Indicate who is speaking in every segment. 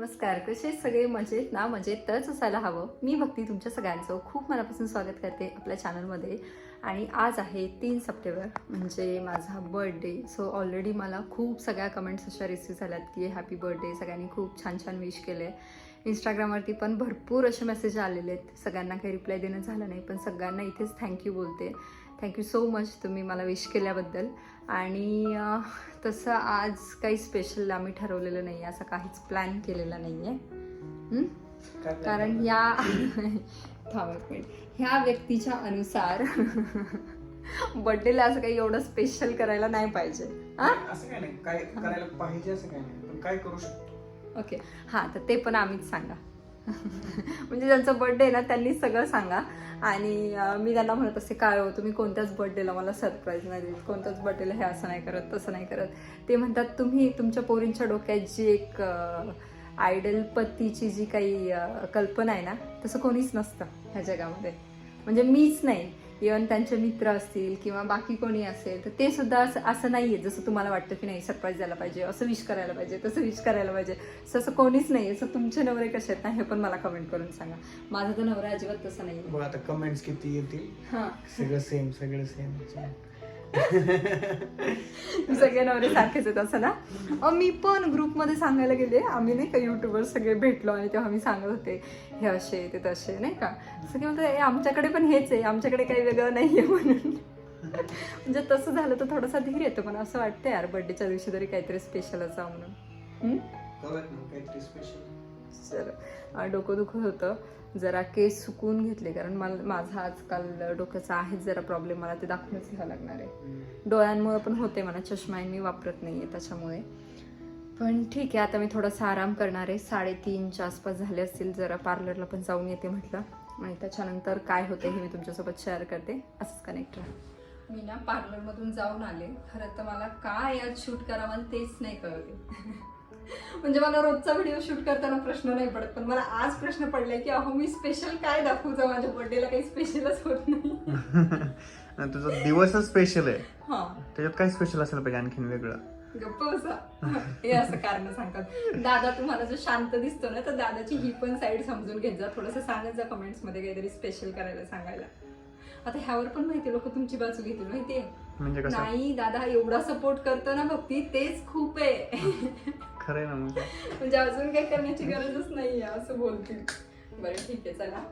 Speaker 1: नमस्कार. कसे सगळे? मजेत ना? मजेतच असायला हवं. मी भक्ती तुमच्या सगळ्यांचं. खूप मनापासून स्वागत करते आपल्या चॅनलमध्ये आणि आज आहे तीन सप्टेंबर म्हणजे माझा बर्थडे सो ऑलरेडी मला खूप सगळ्या कमेंट्स अशा रिसीव झाल्यात की हॅपी बर्थडे सगळ्यांनी खूप छान छान विश केले इंस्टाग्रामवरती पण भरपूर असे मेसेज आलेले आहेत. सगळ्यांना काही रिप्लाय देणं झालं नाही पण सगळ्यांना इथेच थँक्यू बोलते. थँक्यू सो मच तुम्ही मला विश केल्याबद्दल. आणि तसं आज काही स्पेशल आम्ही ठरवलेलं नाही असं काहीच प्लॅन केलेला नाही आहे कारण या थांब ह्या व्यक्तीच्या अनुसार बर्थडेला असं काही एवढं स्पेशल करायला नाही पाहिजे. हा?
Speaker 2: असं काय नाही. काय करायला पाहिजे असं काय नाही. पण काय करू शकतो?
Speaker 1: ओके हां तर ते पण आम्हीच सांगा. म्हणजे ज्यांचा बर्थडे आहे ना त्यांनी सगळं सांगा. आणि मी त्यांना म्हणत असते काय हो तुम्ही कोणत्याच बर्थडेला मला सरप्राईज नाही देत. कोणत्याच बर्थडेला हे असं नाही करत तसं नाही करत. ते म्हणतात तुम्ही तुमच्या पोरींच्या डोक्यात जी एक आयडल पतीची जी काही कल्पना आहे ना तसं कोणीच नसतं ह्या जगामध्ये. म्हणजे मीच नाही इवन त्यांचे मित्र असतील किंवा बाकी कोणी असेल तर ते सुद्धा असं असं नाही आहे जसं तुम्हाला वाटतं की नाही सरप्राईज द्यायला पाहिजे असं विश करायला पाहिजे तसं विश करायला पाहिजे. तसं कोणीच नाही असं तुमचे नवरे कसे आहेत ना हे पण मला कमेंट करून सांगा. माझा तर नवरा अजिबात तसं नाही
Speaker 2: बघ आता कमेंट्स किती येतील?
Speaker 1: हां.
Speaker 2: सगळं सेम सगळं सेम
Speaker 1: सगळे नवरे सारखेच आहेत असं ना अहो, मी पण ग्रुपमध्ये सांगायला गेले. आम्ही नाही का युट्यूबर सगळे भेटलो आणि तेव्हा मी सांगत होते हे असे ते तसे नाही का? सगळे म्हणतात "ए, आमच्याकडे पण हेच आहे आमच्याकडे काही वेगळं नाही आहे म्हणून. म्हणजे तसं झालं तर थोडासा धीर येतो पण असं वाटतं यार बर्थडेच्या दिवशी तरी काहीतरी स्पेशल असावं म्हणून. हम्म?
Speaker 2: काहीतरी स्पेशल
Speaker 1: अं, डोकं दुखत होतं. जरा केस सुकून घेतले कारण मला माझा आजकाल डोक्याचा आहे जरा प्रॉब्लेम मला ते दाखवूनच घ्यावं लागणार आहे. डोळ्यांमुळे पण होते मला चष्मा मी वापरत नाही आहे त्याच्यामुळे. पण ठीक आहे आता मी थोडासा आराम करणार आहे. साडेतीनच्या आसपास झाले असतील जरा पार्लरला पण जाऊन येते म्हटलं. आणि त्याच्यानंतर काय होते हे मी तुमच्यासोबत शेअर करते. असंच कनेक्ट राहा. मी ना पार्लरमधून जाऊन आले. खरं तर मला काय आज शूट करा मला तेच नाही कळते म्हणजे मला रोजचा व्हिडिओ शूट करताना प्रश्न नाही पडत पण मला आज प्रश्न पडलाय की अहो मी स्पेशल काय दाखवू माझ्या बर्थडेला काही स्पेशलच होत नाही.
Speaker 2: तुझा दिवसच स्पेशल आहे.
Speaker 1: हा.
Speaker 2: त्याच्यात काय स्पेशल असेल पाहिजे आणखीन वेगळं.
Speaker 1: गप्प बसा. हे असं कारण सांगतात. दादा तुम्हाला जो शांत दिसतो ना तर दादाची ही पण साईड समजून घेत जा. थोडस सांगत जा कमेंट्समध्ये काहीतरी स्पेशल करायला सांगायला. आता ह्यावर पण माहिती लोक तुमची बाजू घेतील माहितीये?
Speaker 2: म्हणजे
Speaker 1: नाही दादा एवढा सपोर्ट करतो ना भक्ती तेच खूप आहे.
Speaker 2: खरंय ना म्हणजे.
Speaker 1: म्हणजे अजून काही करण्याची गरजच नाहीये असं बोलतील बरं ठीक आहे चला.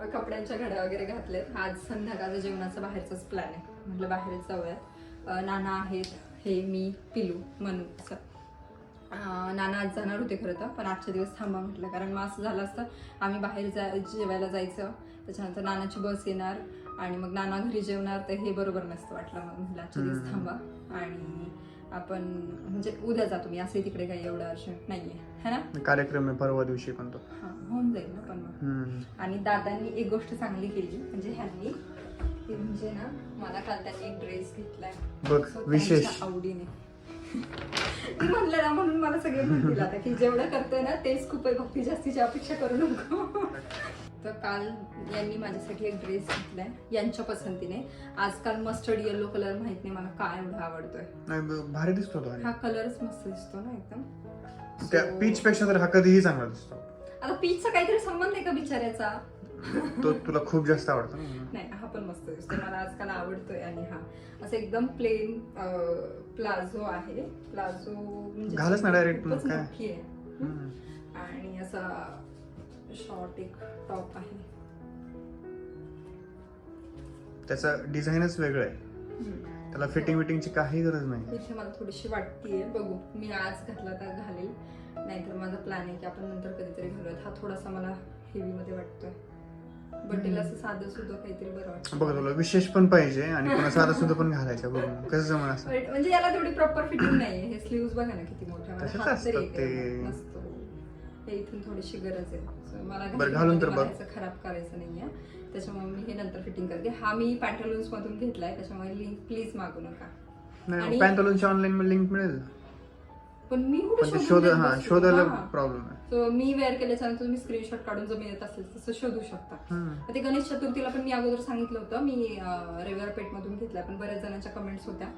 Speaker 1: मग कपड्यांच्या घड्या वगैरे घातलेत. आज संध्याकाळचं जेवणाचा बाहेरचाच प्लॅन आहे. म्हटलं बाहेर जाऊयात अं, नाना आहेत. हे मी पिलू अं, नाना आज जाणार होते खरं तर पण आजच्या दिवस थांबा म्हटलं. कारण मग असं झालं असतं आम्ही बाहेर जा जेवायला जायचं. त्याच्यानंतर नानाची बस येणार आणि मग नाना घरी जेवणार तर हे बरोबर नसतं वाटलं. मग म्हटलं आजच्या दिवस. थांबा आणि आपण म्हणजे उद्या जातो मी असंही तिकडे काही एवढं अर्जंट नाहीये. है ना?
Speaker 2: कार्यक्रम आहे परवा दिवशी पण तो.
Speaker 1: हा होऊन जाईल ना पण मग.
Speaker 2: हम्म.
Speaker 1: आणि दादांनी एक गोष्ट चांगली केली म्हणजे ह्यांनी म्हणजे ना मला काल त्यांनी एक ड्रेस घेतलाय.
Speaker 2: बघ
Speaker 1: So,
Speaker 2: विशेष.
Speaker 1: आवडीने. मी म्हणलं ना म्हणून मला सगळे म्हणतील आता की जेवढं करतोय ना तेच खूप आहे भक्ती जास्तीची अपेक्षा करू नको. तर काल यांनी माझ्यासाठी एक ड्रेस घेतलाय यांच्या पसंतीने. आजकाल मस्टर्ड येलो कलर माहीत नाही मला काय एवढा आवडतोय.
Speaker 2: भारी दिसतो
Speaker 1: हा कलरच मस्त दिसतो ना एकदम.
Speaker 2: पीच पेक्षा तर हा कधीही चांगला दिसतो.
Speaker 1: आता पीचचा काहीतरी संबंध आहे का बिचाऱ्याचा?
Speaker 2: तो तुला खूप जास्त आवडतो
Speaker 1: नाही हा पण मस्त दिसतो. मला आजकाल आवडतोय आणि हा. असं एकदम प्लेन प्लाझो आहे. प्लाझो म्हणजे
Speaker 2: घालच ना
Speaker 1: खूपच
Speaker 2: काय.
Speaker 1: आणि असा शॉर्ट एक टॉप आहे.
Speaker 2: त्याचं डिझाईनच वेगळं आहे. त्याला फिटिंग विटिंगची काही गरज नाही.
Speaker 1: इथे मला थोडीशी वाटतीये. बघू मी आज घातला तर घालेल. नाहीतर माझा प्लॅन आहे की आपण नंतर कधीतरी घालूयात. हा थोडासा मला हेवी मध्ये वाटतोय. असं साधं सुद्धा काहीतरी बरं वाटतं.
Speaker 2: बघ तुला विशेष पण पाहिजे आणि पुन्हा साधा सुद्धा पण घालायचं. बघ कसं जमन असं
Speaker 1: म्हणजे याला तेवढी प्रॉपर फिटिंग नाहीये. हे स्लीव्ह बघा ना किती मोठ्या. मला हात तरी
Speaker 2: ते.
Speaker 1: नसतो हे इथून थोडीशी गरज आहे. मला
Speaker 2: बरं, घालून तर
Speaker 1: मला
Speaker 2: बघ.
Speaker 1: खराब करायचं नाहीये त्याच्यामुळे मी हे नंतर फिटिंग करते हा मी पॅन्टलून्स मधून घेतलाय त्याच्यामुळे लिंक प्लीज मागू नका
Speaker 2: नाही
Speaker 1: आणि-
Speaker 2: ऑनलाईन लिंक मिळेल
Speaker 1: पण मी कुठे
Speaker 2: पण ते
Speaker 1: शोधून
Speaker 2: शोध हा? शोधायला. प्रॉब्लेम आहे
Speaker 1: So, मी वेअर केल्याच्यानंतर तुम्ही स्क्रीनशॉट काढून जर मिळत असेल तसं शोधू शकता
Speaker 2: हम्म.
Speaker 1: मग ते गणेश चतुर्थीला पण मी अगोदर सांगितलं होतं मी रविवार पेठमधून घेतला पण बऱ्याच जणांच्या कमेंट्स होत्या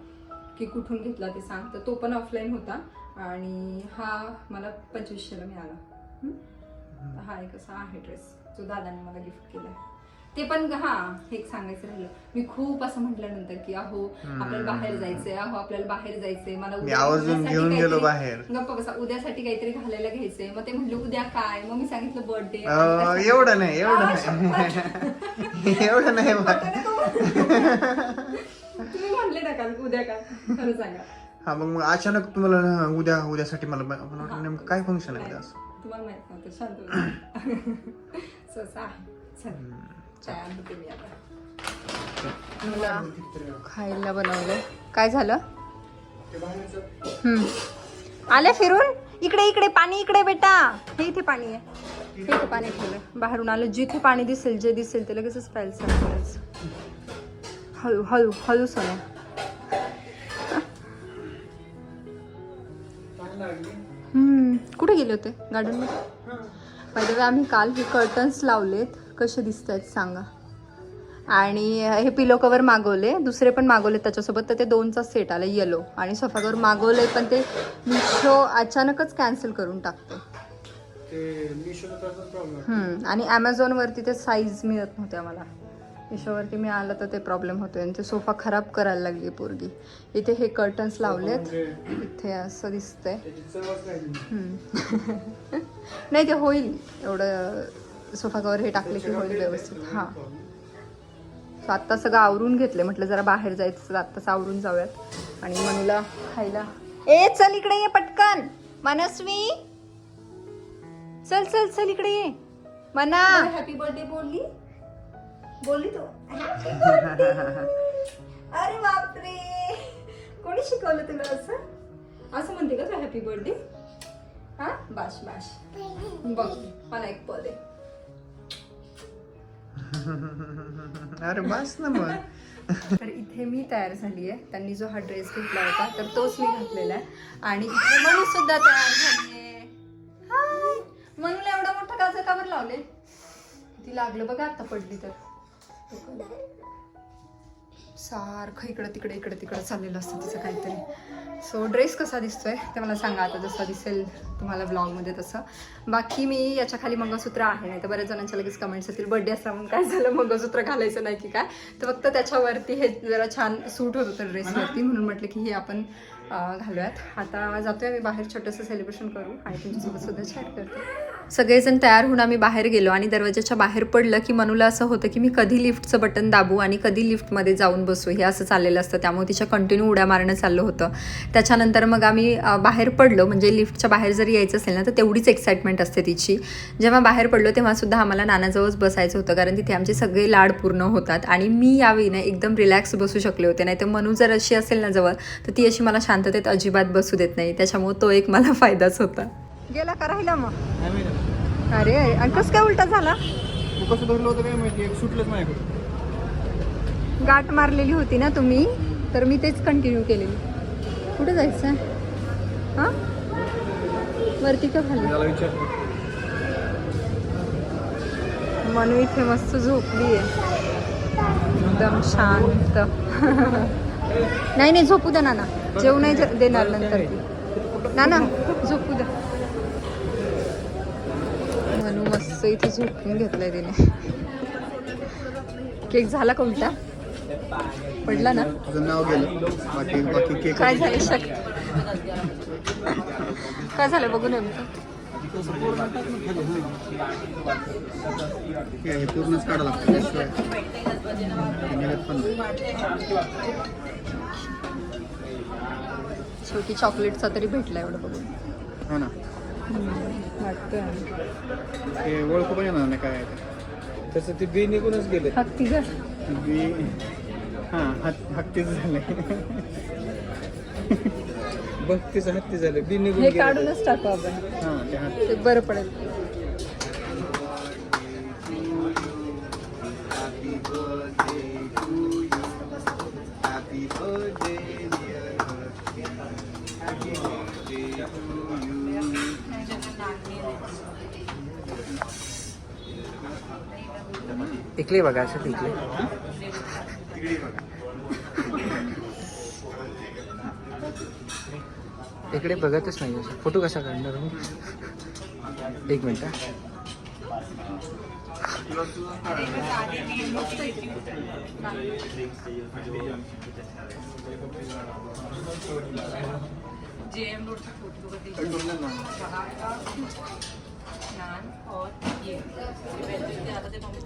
Speaker 1: की कुठून घेतला ते सांग तर तो पण ऑफलाईन होता आणि हा मला पंचवीसशेला मिळाला हम्म? हा एक असा आहे ड्रेस जो दादाने मला गिफ्ट केलाय. ते पण हा हे एक सांगायचं राहिलं. मी खूप असं म्हटल्यानंतर की अहो आपल्याला बाहेर जायचंय अहो आपल्याला बाहेर जायचंय मला. गप्पा बसा उद्यासाठी काहीतरी घालायला घ्यायचंय. मग ते म्हटलं उद्या काय? मग मी सांगितलं बर्थडे.
Speaker 2: एवढं नाही एवढं नाही. एवढं नाही.
Speaker 1: तुम्ही म्हणले ना काल उद्या काय खरं सांगा.
Speaker 2: हा मग मग अचानक तुम्हाला उद्या उद्यासाठी मला काय फंक्शन आहे उद्या
Speaker 1: माहीत नव्हतं शांत तयार होते मी आता मला खायला बनवलं काय झालं हम्म. आले फिरून इकडे इकडे पाणी इकडे बेटा. हे इथे पाणी आहे. हे इथे पाणी ठेवलं. बाहेरून आलं जिथे पाणी दिसेल जे दिसेल ते लगेचच करायचं. हळू हळू हळू सोन्या कुठे गेले होते? गार्डनमध्ये? पाहिजे आम्ही काल हे कर्टन्स लावलेत. कसे दिसत आहेत सांगा. आणि हे पिलो कवर मागवले. दुसरे पण मागवले त्याच्यासोबत. तर ते दोनचा सेट आला येलो आणि सोफा कवर मागवले पण ते मिशो अचानकच कॅन्सल करून टाकते. आणि ॲमेझॉनवरती ते साईज मिळत नव्हते आम्हाला. मिशोवरती मिळालं तर ते प्रॉब्लेम होतोय. आणि ते सोफा खराब करायला लागली पोरगी. इथे हे कर्टन्स लावलेत. इथे असं दिसतंय. नाही ते होईल. एवढं सोफा कवर हे टाकले की होईल व्यवस्थित. हां. सो आत्ता सगळं आवरून घेतलं म्हटलं जरा बाहेर जायचं तर आत्ताच आवरून जाऊयात. आणि मनूला खायला. ए चल इकडे ये पटकन. मनस्वी. चल चल चल इकडे ये. मना. हॅपी बर्थडे बोलली. बोलली तो? अरे बापरे. कोणी शिकवलं तुला असं? असं म्हणते का तू हॅपी बर्थडे हा? बाश बाश. बघ मला एक पद आहे
Speaker 2: अरे बस ना मग.
Speaker 1: तर इथे मी तयार झाली आहे. त्यांनी जो हा ड्रेस घेतला होता तर तोच मी घातलेला आहे. आणि इथे मनू सुद्धा तयार झाली आहे. हाय मनूला एवढा मोठा गाजर का बरं लावले? किती लागलं बघा आता पडली तर. सारखं इकडं तिकडे इकडं तिकडं चाललेलं असतं तिचं काहीतरी. सो ड्रेस कसा दिसतोय ते मला सांगा आता जसा दिसेल तुम्हाला ब्लॉगमध्ये तसं. बाकी मी याच्या खाली मंगळसूत्र आहे नाही तर बऱ्याच जणांच्या लगेच कमेंट्स येतील बर्थडे असला म्हणून काय झालं? मंगळसूत्र घालायचं नाही की काय? तर फक्त त्याच्यावरती हे जरा छान सूट होत होतं ड्रेसवरती म्हणून म्हटलं की हे आपण घालूयात. आता जातोय मी बाहेर छोटंसं सेलिब्रेशन करू आणि तुमच्यासोबत सुद्धा चॅट करते. सगळेजण तयार होऊन आम्ही बाहेर गेलो आणि दरवाजाच्या बाहेर पडलं की मनूला असं होतं की मी कधी लिफ्टचं बटन दाबू आणि कधी लिफ्टमध्ये जाऊन बसू हे असं चाललेलं असतं. त्यामुळे तिच्या कंटिन्यू उड्या मारणं चाललं होतं. त्याच्यानंतर मग आम्ही बाहेर पडलो. म्हणजे लिफ्टच्या बाहेर जरी यायचं असेल ना तर तेवढीच एक्साइटमेंट असते तिची. जेव्हा बाहेर पडलो तेव्हासुद्धा आम्हाला नानाजवळच बसायचं होतं. कारण तिथे आमचे सगळे लाड पूर्ण होतात. आणि मी यावेळी ना एकदम रिलॅक्स बसू शकले होते. नाही तर मनू जर अशी असेल ना जवळ तर ती अशी मला शांततेत अजिबात बसू देत नाही. त्याच्यामुळे तो एक मला फायदाच होता. गेला का राहिला मग अरे आणि कसं काय उलटा झाला
Speaker 2: तू कसं धरलं होतं काय माहिती एक सुटलंच माझ्याकडे
Speaker 1: गाठ मारलेली होती ना तुम्ही तर मी तेच कंटिन्यू केलेली कुठे जायचं हां वरती का खाली
Speaker 2: त्याला विचार
Speaker 1: मनू इथे मस्त झोपली आहे एकदम शांत नाही नाही झोपू द्या नाना जेवू नाही जे- देणार नंतर ती नाना झोपू द्या मनू मस्त इथे झोपून घेतलंय तिने. केक झाला का उलटा पडला ना?
Speaker 2: तुझं नाव गेलं. बाकी बाकी केक
Speaker 1: काय झालं शक काय झालं बघू नेमकं?
Speaker 2: हे पूर्णच काढावं लागतं. त्याशिवाय ते मिळत पण नाही.
Speaker 1: शेवटी चॉकलेटचा तरी भेटला एवढं बघून.
Speaker 2: हो ना.
Speaker 1: वाटतं
Speaker 2: ते ओळखू पण येणार नाही काय आहे ते.
Speaker 3: तसं ते बी निघूनच गेले.
Speaker 1: हत्ती ग.
Speaker 2: बी हां हत्त हत्तीच झाले.
Speaker 3: बत्तीस हत्ती झाले. बी निघून
Speaker 1: हे
Speaker 3: गेले.
Speaker 1: काढूनच टाकू आपण.
Speaker 2: हां ते हत्ती.
Speaker 1: ते बरं पडेल.
Speaker 3: टिकले बघा असं
Speaker 2: बघा.
Speaker 3: इकडे बघतच नाही असं फोटो कसा काढणार हो? एक मिनिट.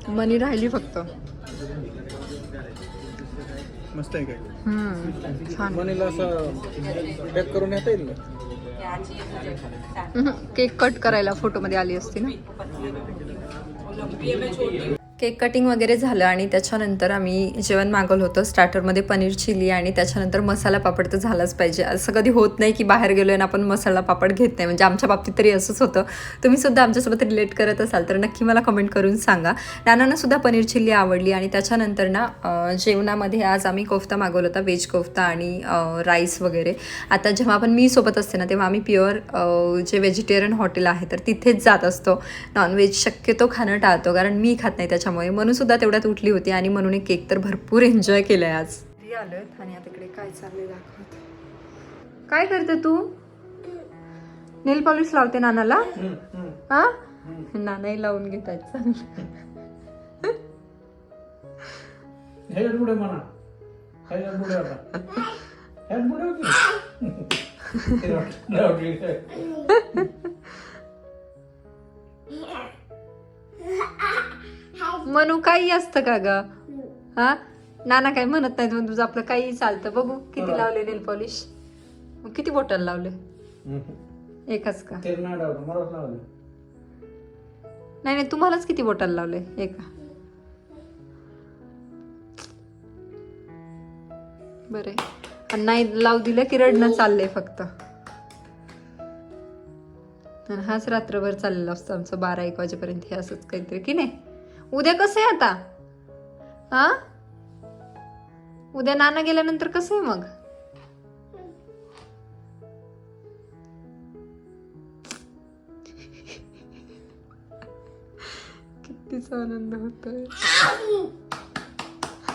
Speaker 1: मनी राहिली फक्त.
Speaker 2: मस्त आहे काय?
Speaker 1: छान.
Speaker 3: मनीला असं पॅक करून येता येईल
Speaker 1: केक कट करायला फोटोमध्ये आली असती ना? केक कटिंग वगैरे झालं आणि त्याच्यानंतर आम्ही जेवण मागवलं होतं. स्टार्टरमध्ये पनीर चिली आणि त्याच्यानंतर मसाला पापड तर झालाच पाहिजे. असं कधी होत नाही की बाहेर गेलो आणि आपण मसाला पापड घेत नाही. म्हणजे आमच्या बाबतीत तरी असंच होतं. तुम्ही सुद्धा आमच्यासोबत रिलेट करत असाल तर नक्की मला कमेंट करून सांगा. नानांना सुद्धा पनीर चिल्ली आवडली आणि त्याच्यानंतर ना जेवणामध्ये आज आम्ही कोफ्ता मागवला होता व्हेज कोफ्ता आणि राईस वगैरे. आता जेव्हा आपण मी सोबत असते ना तेव्हा आम्ही प्युअर जे व्हेजिटेरियन हॉटेल आहे तर तिथेच जात असतो. नॉनव्हेज शक्यतो खाणं टाळतो कारण मी खात नाही त्याच्या त्याच्यामुळे म्हणून सुद्धा तेवढ्यात उठली होती आणि म्हणून एक केक तर भरपूर एन्जॉय केलं आहे आज आणि आता इकडे काय चाललंय दाखवत. काय करते तू? नेल पॉलिश लावते नानाला? हा? नानाही लावून घेत आहेत चांगलं
Speaker 4: म्हणू
Speaker 1: काही असतं का ग? हा? नाना काही म्हणत नाही म्हणून तुझं आपलं काही चालतं. बघू किती लावले नेल पॉलिश. किती बॉटल लावले? एकच का?
Speaker 4: ते नाही डावलं मलाच लावलं.
Speaker 1: नाही नाही तुम्हालाच किती बॉटल लावले? एका. बरे. आणि नाही लावू दिलं की रडणं चाललंय फक्त. आणि हाच रात्रभर चाललेला असतो आमचं बारा एक वाजेपर्यंत हे असंच काहीतरी की नाही? उद्या कसं आहे आता? हा? उद्या नाना गेल्यानंतर कसं आहे मग? कितीचा आनंद होतोय.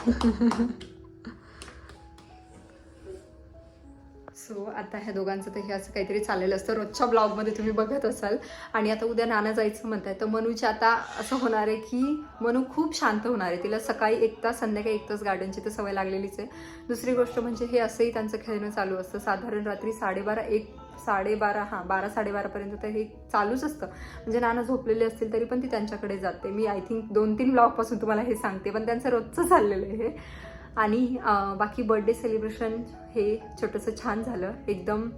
Speaker 1: सो आता ह्या दोघांचं तर हे असं काहीतरी चाललेलं असतं. रोजच्या ब्लॉगमध्ये तुम्ही बघत असाल. आणि आता उद्या नाना जायचं म्हणताय तर मनूच्या आता असं होणार आहे की मनू खूप शांत होणार आहे. तिला सकाळी एक तास संध्याकाळी एक तास गार्डनची तर सवय लागलेलीच आहे. दुसरी गोष्ट म्हणजे हे असंही त्यांचं खेळणं चालू असतं. साधारण रात्री साडेबारा एक साडेबारा हां बारा साडेबारापर्यंत तर हे चालूच असतं. म्हणजे नाना झोपलेले असतील तरी पण ती त्यांच्याकडे जाते. मी आय थिंक दोन तीन ब्लॉगपासून तुम्हाला हे सांगते. पण त्यांचं रोजचं चाललेलं आहे हे. आणि बाकी बर्थडे सेलिब्रेशन हे छोटंसं छान झालं. एकदम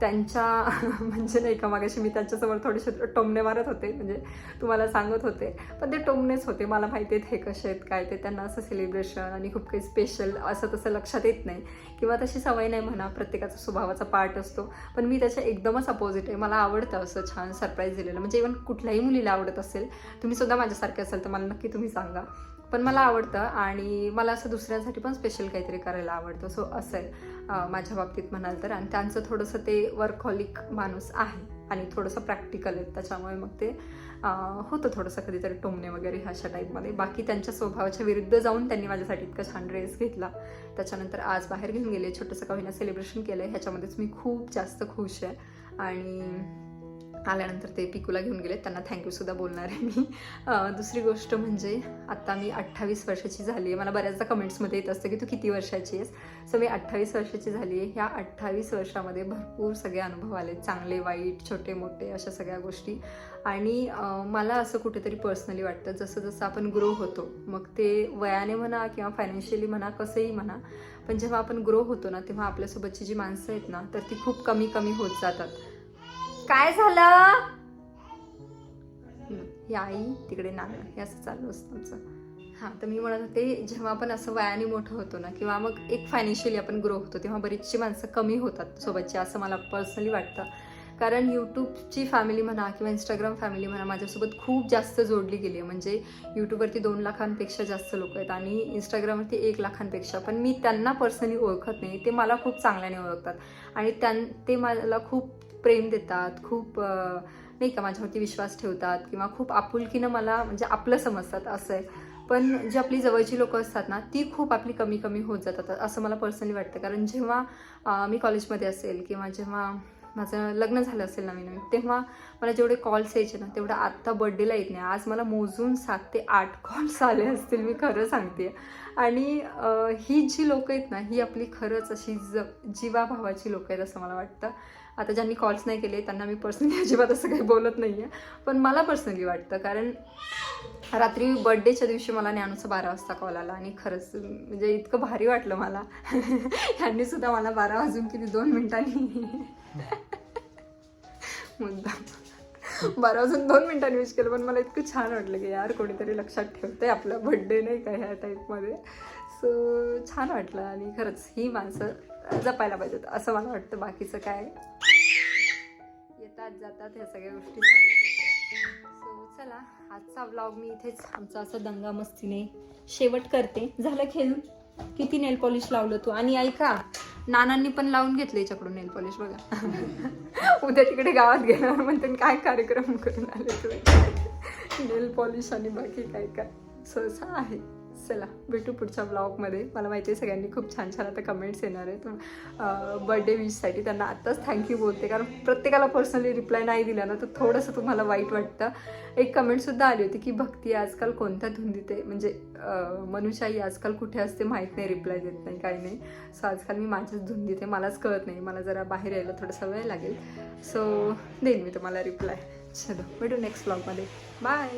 Speaker 1: त्यांच्या म्हणजे नाही का मागाशी मी त्यांच्यासमोर थोडेसे टोमणे मारत होते म्हणजे तुम्हाला सांगत होते. पण ते टोमणेच होते. मला माहिती आहेत हे कसे आहेत काय ते. त्यांना असं सेलिब्रेशन आणि खूप काही स्पेशल असं तसं लक्षात येत नाही. किंवा तशी सवय नाही म्हणा प्रत्येकाचा स्वभावाचा पार्ट असतो. पण मी त्याच्या एकदमच अपोजिट आहे. मला आवडतं असं छान सरप्राईज दिलेलं. म्हणजे इव्हन कुठल्याही मुलीला आवडत असेल तुम्ही सुद्धा माझ्यासारखे असाल तर मला नक्की तुम्ही सांगा. पण मला आवडतं आणि मला असं दुसऱ्यांसाठी पण स्पेशल काहीतरी करायला आवडतं. सो असं आहे. माझ्या बाबतीत म्हणाल तर. आणि त्यांचं थोडंसं ते वर्कहॉलिक माणूस आहे. आणि थोडंसं प्रॅक्टिकल आहे. त्याच्यामुळे मग ते होतं थोडंसं कधीतरी टोमणे वगैरे अशा टाईपमध्ये बाकी त्यांच्या स्वभावाच्या विरुद्ध जाऊन त्यांनी माझ्यासाठी इतका छान ड्रेस घेतला. त्याच्यानंतर आज बाहेर घेऊन गेले. छोटंसं कविना सेलिब्रेशन केलं आहे ह्याच्यामध्येच मी खूप जास्त खुश आहे. आणि आल्यानंतर ते पिकूला घेऊन गेले त्यांना थँक्यूसुद्धा बोलणार आहे मी. दुसरी गोष्ट म्हणजे आत्ता मी अठ्ठावीस वर्षाची झाली आहे. मला बऱ्याचदा कमेंट्समध्ये येत असतं की तू किती वर्षाची आहेस? सो मी अठ्ठावीस वर्षाची झाली आहे. ह्या अठ्ठावीस वर्षामध्ये भरपूर सगळे अनुभव आले चांगले वाईट छोटे मोठे अशा सगळ्या गोष्टी. आणि मला असं कुठेतरी पर्सनली वाटतं जसं जसं आपण ग्रो होतो मग ते वयाने म्हणा किंवा फायनान्शियली म्हणा कसंही म्हणा पण जेव्हा आपण ग्रो होतो ना तेव्हा आपल्यासोबतची जी माणसं आहेत ना तर ती खूप कमी कमी होत जातात. काय झालं? या आई तिकडे नाना हे असं चालू असतं आमचं. हां तर मी म्हणत होते जेव्हा आपण असं वयाने मोठं होतो ना किंवा मग एक फायनान्शियली आपण ग्रो होतो तेव्हा बरीचशी माणसं कमी होतात सोबतची असं मला पर्सनली वाटतं. कारण यूट्यूबची फॅमिली म्हणा किंवा इंस्टाग्राम फॅमिली म्हणा माझ्यासोबत खूप जास्त जोडली गेली आहे. म्हणजे यूट्यूबवरती दोन लाखांपेक्षा जास्त लोक आहेत आणि इंस्टाग्रामवरती एक लाखांपेक्षा. पण मी त्यांना पर्सनली ओळखत नाही ते मला खूप चांगल्याने ओळखतात. आणि त्यां ते मला खूप प्रेम देतात खूप नाही का माझ्यावरती विश्वास ठेवतात किंवा खूप आपुलकीनं मला म्हणजे आपलं समजतात असं आहे. पण जी आपली जवळची लोकं असतात ना ती खूप आपली कमी कमी होत जातात असं मला पर्सनली वाटतं. कारण जेव्हा मी कॉलेजमध्ये असेल किंवा जेव्हा माझं लग्न झालं असेल नवीन नवीन तेव्हा मला जेवढे कॉल्स यायचे ना तेवढं आत्ता बड्डेला येत नाही. आज मला मोजून सात ते आठ कॉल्स आले असतील मी खरं सांगते आणि ही जी लोकं आहेत ना ही आपली खरंच अशी ज जीवाभावाची लोकं आहेत असं मला वाटतं. आता ज्यांनी कॉल्स नाही केले त्यांना मी पर्सनली अजिबात असं काही बोलत नाही आहे पण मला पर्सनली वाटतं कारण रात्री बड्डेच्या दिवशी मला ज्ञानूचा बारा वाजता कॉल आला आणि खरंच म्हणजे इतकं भारी वाटलं मला. यांनी सुद्धा मला बारा वाजून किती दोन मिनिटांनी? मुद्दा बारा वाजून दोन मिनिटांनी विश केलं पण मला इतकं छान वाटलं की यार कोणीतरी लक्षात ठेवतंय आपला बड्डे नाही का ह्या टाईपमध्ये सो छान वाटलं आणि खरंच ही माणसं जपायला पाहिजेत असं मला वाटतं. बाकीचं काय? येतात जातात ह्या सगळ्या गोष्टी सो चला आजचा ब्लॉग मी इथेच आमचा असं दंगा मस्तीने शेवट करते. झालं खेळून? किती नेल पॉलिश लावलं तू? आणि ऐका नानांनी पण लावून घेतलं याच्याकडून नेल पॉलिश बघा. उद्या तिकडे गावात गेल्यावर म्हणते काय कार्यक्रम करून आले तू? नेल पॉलिश आणि बाकी काय काय? सहसा आहे. चला भेटू पुढच्या ब्लॉगमध्ये मला माहिती आहे सगळ्यांनी खूप छान छान आता कमेंट्स येणार आहेत. बर्थडे विशसाठी त्यांना आत्ताच थँक्यू बोलते. कारण प्रत्येकाला पर्सनली रिप्लाय नाही दिला ना तर थोडंसं तुम्हाला वाईट वाटतं. एक कमेंटसुद्धा आली होती की भक्ती आजकाल कोणत्या धुंदीत आहे? म्हणजे अं, आजकाल कुठे असते माहीत नाही रिप्लाय देत नाही काही नाही. सो आजकाल मी माझ्याच धुंदीत आहे. मलाच कळत नाही. मला जरा बाहेर यायला थोडासा वेळ लागेल. सो देईन मी तुम्हाला रिप्लाय चलो भेटू नेक्स्ट ब्लॉगमध्ये बाय